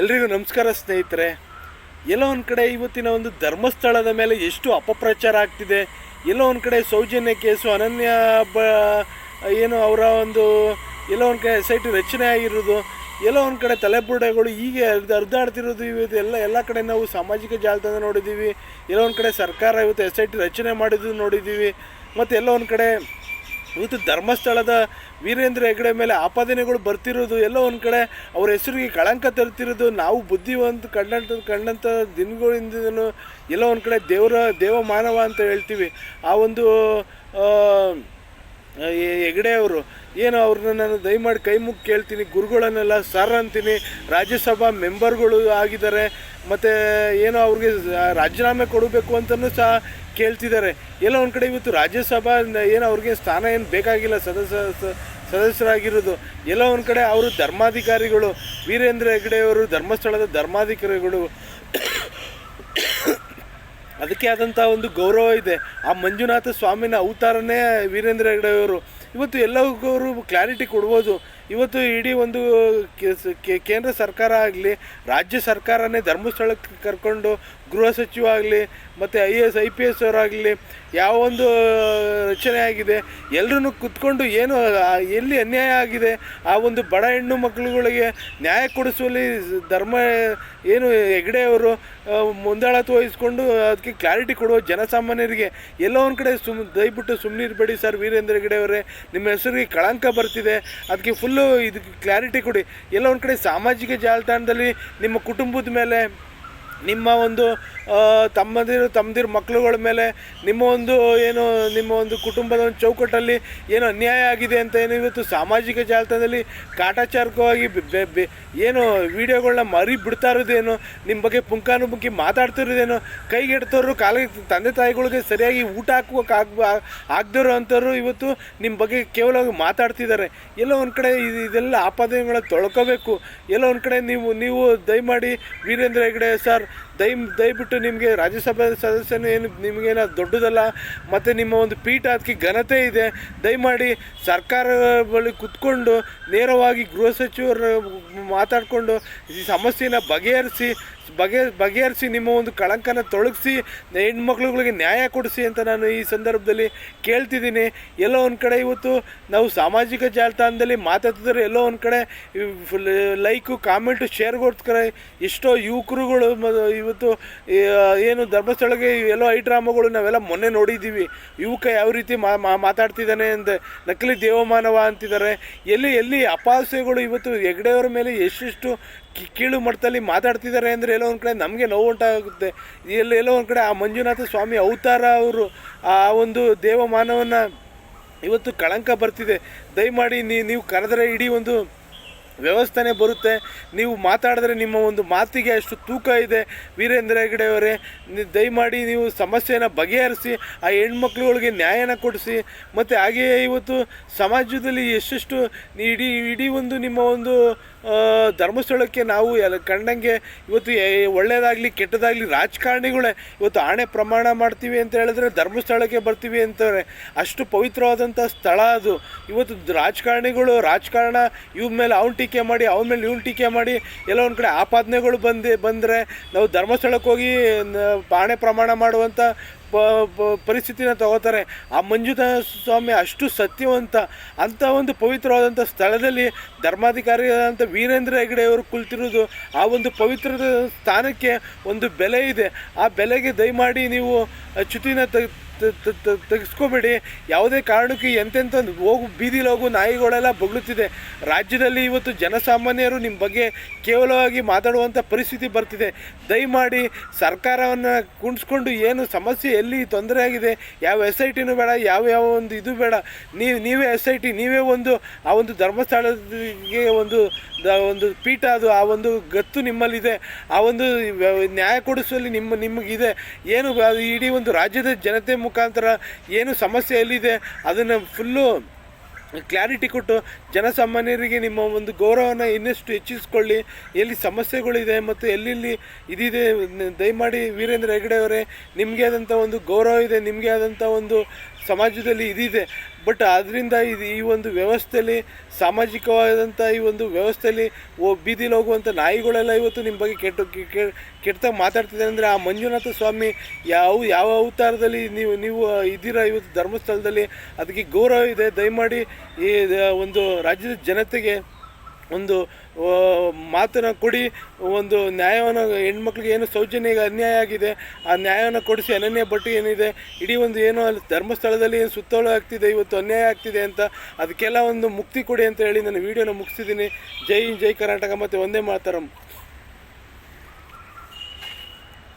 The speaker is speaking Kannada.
ಎಲ್ರಿಗೂ ನಮಸ್ಕಾರ ಸ್ನೇಹಿತರೆ. ಎಲ್ಲೋ ಒಂದು ಕಡೆ ಇವತ್ತಿನ ಒಂದು ಧರ್ಮಸ್ಥಳದ ಮೇಲೆ ಎಷ್ಟು ಅಪಪ್ರಚಾರ ಆಗ್ತಿದೆ. ಎಲ್ಲೋ ಒಂದು ಕಡೆ ಸೌಜನ್ಯ ಕೇಸು, ಅನನ್ಯ ಬ, ಏನು ಅವರ ಒಂದು, ಎಲ್ಲೋ ಒಂದು ಕಡೆ ಸೈಟ್ ರಚನೆ ಆಗಿರೋದು. ಎಲ್ಲೋ ಒಂದು ಕಡೆ ತಲೆಬುರುಡೆಗಳು ಹೀಗೆ ಅರ್ಧಾಡ್ತಿರೋದು ಇವತ್ತು ಎಲ್ಲ ಎಲ್ಲ ಕಡೆ ನಾವು ಸಾಮಾಜಿಕ ಜಾಲತಾಣ ನೋಡಿದ್ದೀವಿ. ಎಲ್ಲೋ ಒಂದು ಕಡೆ ಸರ್ಕಾರ ಇವತ್ತು ಎಸ್ ಐ ಟಿ ರಚನೆ ಮಾಡಿದ್ದು ನೋಡಿದ್ದೀವಿ. ಮತ್ತು ಎಲ್ಲೋ ಒಂದು ಕಡೆ ಇವತ್ತು ಧರ್ಮಸ್ಥಳದ ವೀರೇಂದ್ರ ಹೆಗಡೆ ಮೇಲೆ ಆಪಾದನೆಗಳು ಬರ್ತಿರೋದು, ಎಲ್ಲೋ ಒಂದು ಕಡೆ ಅವ್ರ ಹೆಸರಿಗೆ ಕಳಂಕ ತರ್ತಿರೋದು, ನಾವು ಬುದ್ಧಿವಂತ ಕಂಡಂತ ಕಂಡಂಥ ದಿನಗಳಿಂದ ಎಲ್ಲೋ ಒಂದು ಕಡೆ ದೇವರ ದೇವ ಮಾನವ ಅಂತ ಹೇಳ್ತೀವಿ. ಆ ಒಂದು ಹೆಗಡೆ ಅವರು. ಏನು ಅವ್ರನ್ನ ನಾನು ದಯಮಾಡಿ ಕೈ ಮುಗ್ಗಿ ಕೇಳ್ತೀನಿ, ಗುರುಗಳನ್ನೆಲ್ಲ ಸರ್ ಅಂತೀನಿ. ರಾಜ್ಯಸಭಾ ಮೆಂಬರ್ಗಳು ಆಗಿದ್ದಾರೆ. ಮತ್ತು ಏನೋ ಅವ್ರಿಗೆ ರಾಜೀನಾಮೆ ಕೊಡಬೇಕು ಅಂತಲೂ ಸಹ ಕೇಳ್ತಿದ್ದಾರೆ. ಎಲ್ಲ ಒಂದು ಕಡೆ ಇವತ್ತು ರಾಜ್ಯಸಭಾ ಏನು ಅವ್ರಿಗೆ ಸ್ಥಾನ ಏನು ಬೇಕಾಗಿಲ್ಲ, ಸದಸ್ಯ ಸದಸ್ಯರಾಗಿರೋದು. ಎಲ್ಲ ಒಂದು ಕಡೆ ಅವರು ಧರ್ಮಾಧಿಕಾರಿಗಳು. ವೀರೇಂದ್ರ ಹೆಗ್ಡೆಯವರು ಧರ್ಮಸ್ಥಳದ ಧರ್ಮಾಧಿಕಾರಿಗಳು. ಅದಕ್ಕೆ ಆದಂಥ ಒಂದು ಗೌರವ ಇದೆ. ಆ ಮಂಜುನಾಥ ಸ್ವಾಮಿನ ಅವತಾರನೇ ವೀರೇಂದ್ರ ಹೆಗಡೆಯವರು ಇವತ್ತು ಎಲ್ಲರಿಗೂ ಕ್ಲಾರಿಟಿ ಕೊಡ್ಬೋದು. ಇವತ್ತು ಇಡೀ ಒಂದು ಕೇಂದ್ರ ಸರ್ಕಾರ ಆಗಲಿ, ರಾಜ್ಯ ಸರ್ಕಾರನೇ ಧರ್ಮಸ್ಥಳಕ್ಕೆ ಕರ್ಕೊಂಡು ಗೃಹ ಸಚಿವ ಆಗಲಿ, ಮತ್ತು I A S I P S ಅವರಾಗಲಿ, ಯಾವ ಒಂದು ರಚನೆ ಆಗಿದೆ ಎಲ್ಲರೂ ಕುತ್ಕೊಂಡು ಏನು ಎಲ್ಲಿ ಅನ್ಯಾಯ ಆಗಿದೆ, ಆ ಒಂದು ಬಡ ಹೆಣ್ಣು ಮಕ್ಕಳುಗಳಿಗೆ ನ್ಯಾಯ ಕೊಡಿಸುವಲ್ಲಿ ಧರ್ಮ, ಏನು ಹೆಗ್ಡೆಯವರು ಮುಂದಾಳತ್ವ ವಹಿಸ್ಕೊಂಡು ಅದಕ್ಕೆ ಕ್ಲಾರಿಟಿ ಕೊಡುವ ಜನಸಾಮಾನ್ಯರಿಗೆ, ಎಲ್ಲೋ ಒಂದು ಕಡೆ ಸುಮ್, ದಯವಿಟ್ಟು ಸುಮ್ಮನಿರ್ಬೇಡಿ ಸರ್ ವೀರೇಂದ್ರ ಹೆಗ್ಡೆಯವರೇ ನಿಮ್ಮ ಹೆಸರಿಗೆ ಕಳಂಕ ಬರ್ತಿದೆ. ಅದಕ್ಕೆ ಫುಲ್ಲು ಇದಕ್ಕೆ ಕ್ಲಾರಿಟಿ ಕೊಡಿ. ಎಲ್ಲೋ ಒಂದು ಕಡೆ ಸಾಮಾಜಿಕ ಜಾಲತಾಣದಲ್ಲಿ ನಿಮ್ಮ ಕುಟುಂಬದ ಮೇಲೆ ನಿಮ್ಮ ಒಂದು ತಮ್ಮದಿರು ತಮ್ಮದಿರು ಮಕ್ಕಳುಗಳ ಮೇಲೆ ನಿಮ್ಮ ಒಂದು, ಏನು, ನಿಮ್ಮ ಒಂದು ಕುಟುಂಬದ ಒಂದು ಚೌಕಟ್ಟಲ್ಲಿ ಏನು ಅನ್ಯಾಯ ಆಗಿದೆ ಅಂತ ಏನು ಇವತ್ತು ಸಾಮಾಜಿಕ ಜಾಲತಾಣದಲ್ಲಿ ಕಾಟಾಚಾರಕವಾಗಿ ಏನು ವಿಡಿಯೋಗಳನ್ನ ಮರಿ ಬಿಡ್ತಾ ಇರೋದೇನು, ನಿಮ್ಮ ಬಗ್ಗೆ ಪುಂಖಾನುಪುಂಖಿ ಮಾತಾಡ್ತಿರೋದೇನು ಕೈಗೆಡ್ತವ್ರು ಕಾಲ ತಂದೆ ತಾಯಿಗಳಿಗೆ ಸರಿಯಾಗಿ ಊಟ ಹಾಕುವಕ್ಕೆ ಆಗ ಆಗದಿರೋ ಇವತ್ತು ನಿಮ್ಮ ಬಗ್ಗೆ ಕೇವಲ ಮಾತಾಡ್ತಿದ್ದಾರೆ. ಎಲ್ಲೋ ಒಂದು ಕಡೆ ಇದು, ಇದೆಲ್ಲ ಆಪಾದನೆಗಳ ತೊಳ್ಕೋಬೇಕು. ಎಲ್ಲೋ ಒಂದು ಕಡೆ ನೀವು ನೀವು ದಯಮಾಡಿ ವೀರೇಂದ್ರ ಹೆಗ್ಡೆ ಸರ್ ದಯ, ದಯವಿಟ್ಟು ನಿಮಗೆ ರಾಜ್ಯಸಭಾ ಸದಸ್ಯನು ಏನು, ನಿಮಗೇನು ದೊಡ್ಡದಲ್ಲ, ಮತ್ತು ನಿಮ್ಮ ಒಂದು ಪೀಠ ಅದಕ್ಕೆ ಘನತೆ ಇದೆ, ದಯಮಾಡಿ ಸರ್ಕಾರ ಬಳಿ ಕುತ್ಕೊಂಡು ನೇರವಾಗಿ ಗೃಹ ಸಚಿವರು ಮಾತಾಡಿಕೊಂಡು ಈ ಸಮಸ್ಯೆನ ಬಗೆಹರಿಸಿ ಬಗೆ ಬಗೆಹರಿಸಿ ನಿಮ್ಮ ಒಂದು ಕಳಂಕನ ತೊಳಗಿಸಿ, ಹೆಣ್ಮಕ್ಳುಗಳಿಗೆ ನ್ಯಾಯ ಕೊಡಿಸಿ ಅಂತ ನಾನು ಈ ಸಂದರ್ಭದಲ್ಲಿ ಕೇಳ್ತಿದ್ದೀನಿ. ಎಲ್ಲೋ ಒಂದು ಕಡೆ ಇವತ್ತು ನಾವು ಸಾಮಾಜಿಕ ಜಾಲತಾಣದಲ್ಲಿ ಮಾತಾಡ್ತಿದ್ರೆ ಎಲ್ಲೋ ಒಂದು ಕಡೆ ಲೈಕು, ಕಾಮೆಂಟು, ಶೇರ್ಗೋಸ್ಕರ ಎಷ್ಟೋ ಯುವಕರುಗಳು ಇವತ್ತು ಏನು ಧರ್ಮಸ್ಥಳಕ್ಕೆ ಎಲ್ಲೋ ಐ ಡ್ರಾಮಾಗಳು ನಾವೆಲ್ಲ ಮೊನ್ನೆ ನೋಡಿದ್ದೀವಿ. ಯುವಕ ಯಾವ ರೀತಿ ಮಾತಾಡ್ತಿದ್ದಾನೆ ಅಂತ ನಕಲಿ ದೇವಮಾನವ ಅಂತಿದ್ದಾರೆ. ಎಲ್ಲಿ ಎಲ್ಲಿ ಅಪಾಸೆಗಳು ಇವತ್ತು ಹೆಗ್ಡೆಯವರ ಮೇಲೆ ಎಷ್ಟೆಷ್ಟು ಕೀಳು ಮಟ್ಟದಲ್ಲಿ ಮಾತಾಡ್ತಿದ್ದಾರೆ ಅಂದರೆ ಎಲ್ಲೋ ಒಂದು ಕಡೆ ನಮಗೆ ನೋವು ಉಂಟಾಗುತ್ತೆ. ಎಲ್ಲಿ ಎಲ್ಲೋ ಒಂದು ಕಡೆ ಆ ಮಂಜುನಾಥ ಸ್ವಾಮಿ ಅವತಾರ ಅವರು ಆ ಒಂದು ದೇವಮಾನವನ್ನು ಇವತ್ತು ಕಳಂಕ ಬರ್ತಿದೆ. ದಯಮಾಡಿ ನೀವು ಕರೆದರೆ ಇಡೀ ಒಂದು ವ್ಯವಸ್ಥೆನೇ ಬರುತ್ತೆ. ನೀವು ಮಾತಾಡಿದ್ರೆ ನಿಮ್ಮ ಒಂದು ಮಾತಿಗೆ ಅಷ್ಟು ತೂಕ ಇದೆ. ವೀರೇಂದ್ರ ಹೆಗಡೆಯವರೇ ದಯಮಾಡಿ ನೀವು ಸಮಸ್ಯೆನ ಬಗೆಹರಿಸಿ, ಆ ಹೆಣ್ಮಕ್ಳುಗಳಿಗೆ ನ್ಯಾಯನ ಕೊಡಿಸಿ, ಮತ್ತು ಹಾಗೆಯೇ ಇವತ್ತು ಸಮಾಜದಲ್ಲಿ ಎಷ್ಟೆಷ್ಟು ಇಡೀ ಇಡೀ ಒಂದು ನಿಮ್ಮ ಒಂದು ಧರ್ಮಸ್ಥಳಕ್ಕೆ ನಾವು ಎಲ್ಲ ಕಂಡಂಗೆ ಇವತ್ತು ಒಳ್ಳೆಯದಾಗಲಿ ಕೆಟ್ಟದಾಗಲಿ ರಾಜಕಾರಣಿಗಳೇ ಇವತ್ತು ಆಣೆ ಪ್ರಮಾಣ ಮಾಡ್ತೀವಿ ಅಂತ ಹೇಳಿದ್ರೆ ಧರ್ಮಸ್ಥಳಕ್ಕೆ ಬರ್ತೀವಿ ಅಂತಾರೆ. ಅಷ್ಟು ಪವಿತ್ರವಾದಂಥ ಸ್ಥಳ ಅದು. ಇವತ್ತು ರಾಜಕಾರಣಿಗಳು ರಾಜಕಾರಣ, ಇವ್ರ ಮೇಲೆ ಅವ್ನು ಟೀಕೆ ಮಾಡಿ, ಅವನ ಮೇಲೆ ಇವ್ನು ಟೀಕೆ ಮಾಡಿ ಎಲ್ಲ ಒಂದು ಕಡೆ ಆಪಾದನೆಗಳು ಬಂದು, ಬಂದರೆ ನಾವು ಧರ್ಮಸ್ಥಳಕ್ಕೆ ಹೋಗಿ ಆಣೆ ಪ್ರಮಾಣ ಮಾಡುವಂಥ ಪ- ಪರಿಸ್ಥಿತಿನ ತಗೋತಾರೆ. ಆ ಮಂಜುನಾಥ ಸ್ವಾಮಿ ಅಷ್ಟು ಸತ್ಯವಂತ ಅಂಥ ಒಂದು ಪವಿತ್ರವಾದಂಥ ಸ್ಥಳದಲ್ಲಿ ಧರ್ಮಾಧಿಕಾರಿಯಾದಂಥ ವೀರೇಂದ್ರ ಹೆಗಡೆಯವರು ಕುಳಿತಿರೋದು ಆ ಒಂದು ಪವಿತ್ರದ ಸ್ಥಾನಕ್ಕೆ ಒಂದು ಬೆಲೆ ಇದೆ. ಆ ಬೆಲೆಗೆ ದಯಮಾಡಿ ನೀವು ಚ್ಯುತಿನ ತ- ತೆಗೆಸ್ಕೋಬೇಡಿ. ಯಾವುದೇ ಕಾರಣಕ್ಕೆ ಎಂತೆಂಥ ಹೋಗು, ಬೀದಿಲಿ ಹೋಗು ನಾಯಿಗಳೆಲ್ಲ ಬಗ್ಳುತ್ತಿದೆ. ರಾಜ್ಯದಲ್ಲಿ ಇವತ್ತು ಜನಸಾಮಾನ್ಯರು ನಿಮ್ಮ ಬಗ್ಗೆ ಕೇವಲವಾಗಿ ಮಾತಾಡುವಂಥ ಪರಿಸ್ಥಿತಿ ಬರ್ತಿದೆ. ದಯಮಾಡಿ ಸರ್ಕಾರವನ್ನು ಕುಣಿಸ್ಕೊಂಡು ಏನು ಸಮಸ್ಯೆ ಎಲ್ಲಿ ತೊಂದರೆ ಆಗಿದೆ, ಯಾವ ಎಸ್ ಐ ಟಿನೂ ಬೇಡ, ಯಾವ ಯಾವ ಒಂದು ಇದು ಬೇಡ. ನೀವು ನೀವೇ ಎಸ್ ಐ ಟಿ ನೀವೇ ಒಂದು ಆ ಒಂದು ಧರ್ಮಸ್ಥಳಕ್ಕೆ ಒಂದು ಒಂದು ಪೀಠ ಅದು, ಆ ಒಂದು ಗತ್ತು ನಿಮ್ಮಲ್ಲಿದೆ. ಆ ಒಂದು ನ್ಯಾಯ ಕೊಡಿಸುವಲ್ಲಿ ನಿಮ್ಮ ನಿಮಗಿದೆ. ಏನು ಇಡೀ ಒಂದು ರಾಜ್ಯದ ಜನತೆ ಮುಖಾಂತರ ಏನು ಸಮಸ್ಯೆ ಎಲ್ಲಿದೆ, ಅದನ್ನು ಫುಲ್ಲು ಕ್ಲಾರಿಟಿ ಕೊಟ್ಟು ಜನಸಾಮಾನ್ಯರಿಗೆ ನಿಮ್ಮ ಒಂದು ಗೌರವನ ಇನ್ನಷ್ಟು ಹೆಚ್ಚಿಸ್ಕೊಳ್ಳಿ. ಎಲ್ಲಿ ಸಮಸ್ಯೆಗಳಿದೆ ಮತ್ತು ಎಲ್ಲೆಲ್ಲಿ ಇದಿದೆ, ದಯಮಾಡಿ ವೀರೇಂದ್ರ ಹೆಗಡೆ ಅವರೇ ನಿಮಗೆ ಆದಂಥ ಒಂದು ಗೌರವ ಇದೆ, ನಿಮಗೆ ಆದಂಥ ಒಂದು ಸಮಾಜದಲ್ಲಿ ಇದಿದೆ. ಬಟ್ ಅದರಿಂದ ಇದು ಈ ಒಂದು ವ್ಯವಸ್ಥೆಯಲ್ಲಿ, ಸಾಮಾಜಿಕವಾದಂಥ ಈ ಒಂದು ವ್ಯವಸ್ಥೆಯಲ್ಲಿ ಓ ಬೀದಿಲಿ ಹೋಗುವಂಥ ನಾಯಿಗಳೆಲ್ಲ ಇವತ್ತು ನಿಮ್ಮ ಬಗ್ಗೆ ಕೆಟ್ಟ ಕೆಟ್ಟದಾಗ ಮಾತಾಡ್ತಿದ್ದಾರೆ. ಅಂದರೆ ಆ ಮಂಜುನಾಥ ಸ್ವಾಮಿ ಯಾವ ಯಾವ ಅವತಾರದಲ್ಲಿ ನೀವು ನೀವು ಇದ್ದೀರಾ ಇವತ್ತು ಧರ್ಮಸ್ಥಳದಲ್ಲಿ? ಅದಕ್ಕೆ ಗೌರವ ಇದೆ. ದಯಮಾಡಿ ಈ ಒಂದು ರಾಜ್ಯದ ಜನತೆಗೆ ಒಂದು ಮಾತನ್ನು ಕೊಡಿ, ಒಂದು ನ್ಯಾಯವನ್ನು, ಹೆಣ್ಮಕ್ಳಿಗೆ ಏನು ಸೌಜನ್ಯ ಅನ್ಯಾಯ ಆಗಿದೆ, ಆ ನ್ಯಾಯವನ್ನು ಕೊಡಿಸಿ ಅನನ್ಯ ಭಟ್ ಏನಿದೆ, ಇಡೀ ಒಂದು ಏನು ಅಲ್ಲಿ ಧರ್ಮಸ್ಥಳದಲ್ಲಿ ಏನು ಸುತ್ತೋಳು ಆಗ್ತಿದೆ, ಇವತ್ತು ಅನ್ಯಾಯ ಆಗ್ತಿದೆ ಅಂತ, ಅದಕ್ಕೆಲ್ಲ ಒಂದು ಮುಕ್ತಿ ಕೊಡಿ ಅಂತ ಹೇಳಿ ನಾನು ವಿಡಿಯೋನ ಮುಗಿಸಿದ್ದೀನಿ ಜೈ ಜೈ ಕರ್ನಾಟಕ, ಮತ್ತು ಒಂದೇ ಮಾತರಂ.